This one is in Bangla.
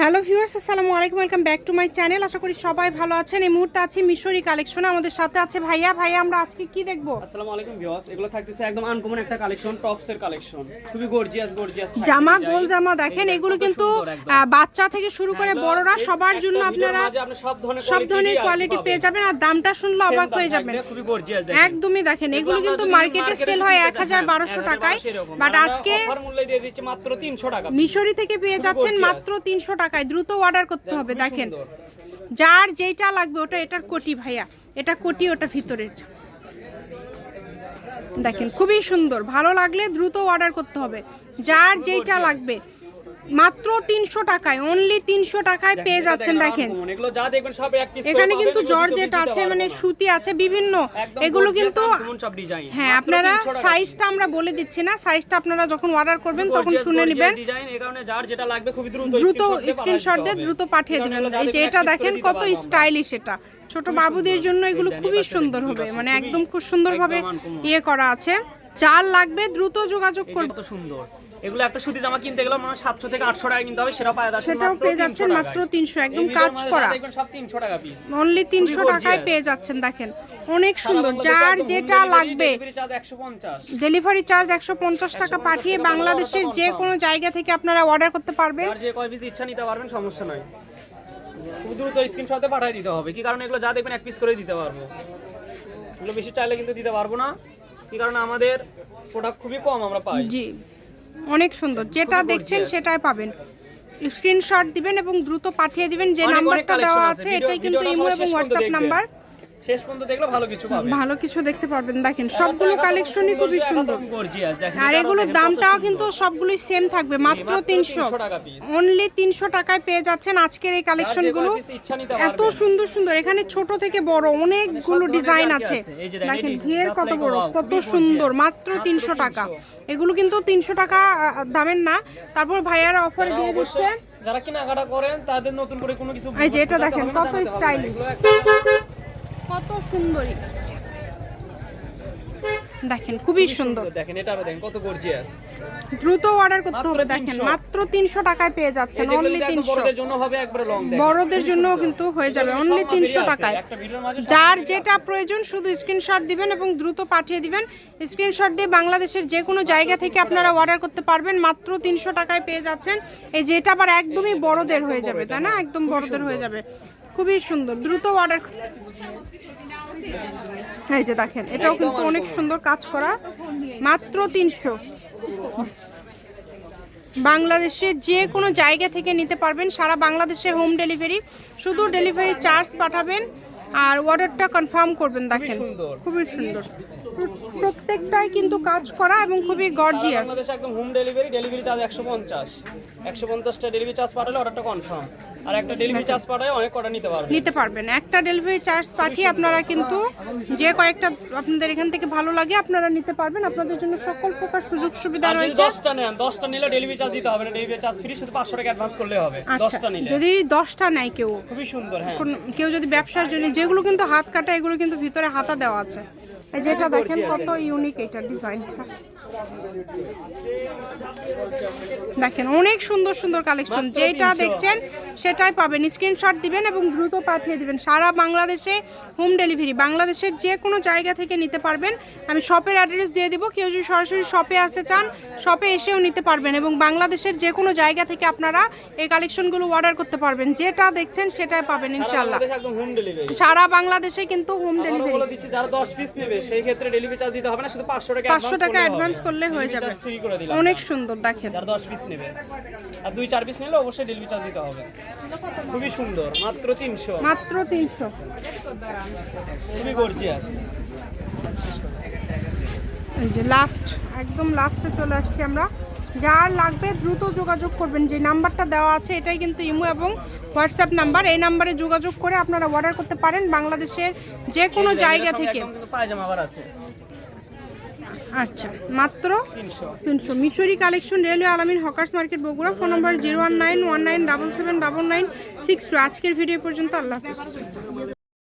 হ্যালো ভিউয়ার্স আসসালামু আলাইকুম welcome back to my channel. আশা করি সবাই ভালো আছেন। এই মুহূর্তে আছে মিশরি কালেকশন আমাদের সাথে আছে ভাইয়া। ভাইয়া আমরা আজকে কি দেখব? আসসালামু আলাইকুম ভিউয়ার্স এগুলো থাকতেছে একদম আনকমন একটা কালেকশন টপস এর কালেকশন। খুবই গর্জিয়াস গর্জিয়াস জামা গোল জামা দেখেন এগুলো কিন্তু বাচ্চা থেকে শুরু করে বড়রা সবার জন্য আপনারা সব ধরনের সব ধরনের কোয়ালিটি পেয়ে যাবেন আর দামটা শুনলে অবাক হয়ে যাবেন। খুবই গর্জিয়াস একদমই দেখেন এগুলো কিন্তু মার্কেটে সেল হয় এক হাজার বারোশো টাকায় বাট আজকে অফার মূল্যে দিয়ে দিচ্ছি মাত্র 300 টাকা মিশরি থেকে পেয়ে যাচ্ছেন। মাত্র তিনশো টাকায় দ্রুত অর্ডার করতে হবে দেখেন যার যেটা লাগবে ওটা এটার কোটি ভাইয়া। এটা কোটি ওটা ভিতরের। দেখেন খুবই সুন্দর। ভালো লাগলে দ্রুত অর্ডার করতে হবে। যার যেটা লাগবে মাত্র তিনশো টাকায় অনলি তিনশো টাকায় পেয়ে যাচ্ছেন দেখেন এখানে কিন্তু জর্জেট আছে মানে সুতি আছে বিভিন্ন। এগুলো কিন্তু হ্যাঁ আপনারা সাইজটা আমরা বলে দিচ্ছি না সাইজটা আপনারা যখন অর্ডার করবেন তখন শুনে নেবেন। দ্রুত দ্রুত স্ক্রিনশট দিয়ে দ্রুত পাঠিয়ে দেবেন। এই যে এটা দেখেন কত স্টাইলিশ এটা। ছোট বাবুদের জন্য এগুলো খুবই সুন্দর হবে মানে একদম খুব সুন্দরভাবে ইয়ে করা আছে। যার লাগবে দ্রুত যোগাযোগ করবে। সুন্দর। এগুলো একটা সুতি জামা কিনতে গেলে মানে 700 থেকে 800 টাকা কিনতে হবে সেটা পাওয়া যাচ্ছে সেটাও পেয়ে যাচ্ছেন মাত্র তিনশো একদম কাজ করা। দেখবেন সব 300 টাকা পিস অনলি তিনশো খুবই টাকায় পেয়ে যাচ্ছেন দেখেন। অনেক সুন্দর। যার যেটা লাগবে। ডেলিভারি চার্জ 150 ডেলিভারি চার্জ একশো পঞ্চাশ টাকা পাঠিয়ে বাংলাদেশের যে কোনো জায়গা থেকে আপনারা অর্ডার করতে পারবেন। যে কয় পিস ইচ্ছা নিতে পারবেন সমস্যা নাই। খুব দ্রুত স্ক্রিনশটে পাঠিয়ে দিতে হবে। কি কারণে এগুলো যা দেখবেন এক পিস করে দিতে পারব? এগুলো বেশি চাইলে কিন্তু দিতে পারব না। কি কারণে আমাদের প্রোডাক্ট খুবই কম আমরা পাই। জি। অনেক সুন্দর যেটা দেখছেন সেটাই পাবেন স্ক্রিনশট দিবেন এবং দ্রুত পাঠিয়ে দিবেন যে নাম্বারটা দেওয়া আছে। এটাই কিন্তু ইমো এবং হোয়াটসঅ্যাপ। নাম্বার শেষ পর্যন্ত দেখলে ভালো কিছু পাবে ভালো কিছু দেখতে পারবেন দেখেন সবগুলো কালেকশনই খুবই সুন্দর। গর্জিয়াস দেখেন আর এগুলোর দামটাও কিন্তু সবগুলোই সেম থাকবে মাত্র মাত্র তিনশো। 300 অনলি তিনশো টাকায় পেয়ে যাচ্ছেন আজকের এই কালেকশনগুলো এত সুন্দর সুন্দর। এখানে ছোট থেকে বড় অনেকগুলো ডিজাইন আছে। দেখেন, ঘিয়ের কত বড় কত সুন্দর মাত্র মাত্র তিনশো টাকা। এগুলো কিন্তু তিনশো টাকা দামের না। তারপর ভাইয়ারা অফার দিয়ে দিচ্ছে। যারা কেনাকাটা করেন তাদের নতুন করে কোনো কিছু এই যে এটা দেখেন কত স্টাইলিশ কত সুন্দরী। দেখেন খুবই সুন্দর। দেখেন এটারও দেখেন কত গর্জিয়াস দ্রুত অর্ডার করতে হবে দেখেন মাত্র তিনশো টাকায় পেয়ে যাচ্ছেন অনলি একদম তিনশো। বড়দের জন্য হবে একবারে লং বড়দের জন্য কিন্তু হয়ে যাবে অনলি তিনশো টাকায়। যার যেটা প্রয়োজন শুধু স্ক্রিনশট দিবেন এবং দ্রুত পাঠিয়ে দিবেন। স্ক্রিনশট দিয়ে বাংলাদেশের যে কোনো জায়গা থেকে আপনারা অর্ডার করতে পারবেন মাত্র তিনশো টাকায় পেয়ে যাচ্ছেন। এই যেটা আবার একদমই বড়দের হয়ে যাবে তাই না? একদম বড়দের হয়ে যাবে। খুবই সুন্দর দ্রুত অর্ডার এই যে দেখেন এটাও কিন্তু অনেক সুন্দর কাজ করা মাত্র তিনশো। বাংলাদেশে যে কোনো জায়গা থেকে নিতে পারবেন সারা বাংলাদেশে হোম ডেলিভারি শুধু ডেলিভারি চার্জ পাঠাবেন আর অর্ডারটা কনফার্ম করবেন দেখেন। খুবই সুন্দর। প্রত্যেকটাই কিন্তু কাজ করা এবং খুবই গর্জিয়াস একদম হোম ডেলিভারি ডেলিভারি চার্জ একশো পঞ্চাশ। একশো পঞ্চাশটা ডেলিভারি চার্জ পাঠালে অর্ডারটা কনফার্ম আর একটা ডেলিভারি চার্জ পাঠালে অনেক কটা নিতে পারবেন। নিতে পারবেন। একটা ডেলিভারি চার্জ পাঠিয়ে আপনারা কিন্তু যে কয়েকটা আপনাদের এখান থেকে ভালো লাগে আপনারা নিতে পারবেন। আপনাদের জন্য সকল প্রকার সুযোগ সুবিধা রয়েছে। দশটা নেন দশটা নিলে ডেলিভারি চার্জ দিতে হবে না। ডেলিভারি চার্জ ফ্রি শুধু পাঁচশো টাকা অ্যাডভান্স করলে হবে। আচ্ছা দশটা নিলে। যদি দশটা নেয় কেউ খুবই সুন্দর হ্যাঁ। কেউ যদি ব্যবসার জন্য যেগুলো কিন্তু হাত কাটা এগুলো কিন্তু ভিতরে হাতা দেওয়া আছে। এই যেটা দেখেন কত ইউনিক এটা ডিজাইন দেখেন অনেক সুন্দর সুন্দর কালেকশন যেটা দেখছেন সেটাই পাবেন। স্ক্রিনশট দিবেন এবং দ্রুত পাঠিয়ে দিবেন। সারা বাংলাদেশে হোম ডেলিভারি বাংলাদেশের যে কোনো জায়গা থেকে নিতে পারবেন। আমি শপের অ্যাড্রেস দিয়ে দিব। কেউ যদি সরাসরি শপে আসতে চান শপে এসেও নিতে পারবেন এবং বাংলাদেশের যে কোনো জায়গা থেকে আপনারা এই কালেকশনগুলো অর্ডার করতে পারবেন। যেটা দেখছেন সেটাই পাবেন ইনশাল্লাহ সারা বাংলাদেশে কিন্তু হোম ডেলিভারি পাঁচশো টাকা অ্যাডভান্স করলে হয়ে যাবে। অনেক সুন্দর দেখেন। যারা দশ পিস নেবে। আর দুই চার পিস নিলে অবশ্যই ডেলিভারি চার্জ দিতে হবে। খুবই সুন্দর মাত্র তিনশো। মাত্র তিনশো। খুবই গর্জিয়াস এই যে লাস্ট একদম লাস্টে চলে আসছি আমরা। যার লাগবে দ্রুত যোগাযোগ করবেন। যে নাম্বারটা দেওয়া আছে এটাই কিন্তু ইমো এবং হোয়াটসঅ্যাপ নাম্বার। এই নাম্বারে যোগাযোগ করে আপনারা অর্ডার করতে পারেন বাংলাদেশের যে কোনো জায়গা থেকে। পায়জামা আবার আছে। আচ্ছা মাত্র তিনশো। Mishri collection railway Alamin hawkers market Bogura, phone number zero one nine one nine double seven double nine six two. আজকের ভিডিও পর্যন্ত আল্লাহ হাফিজ।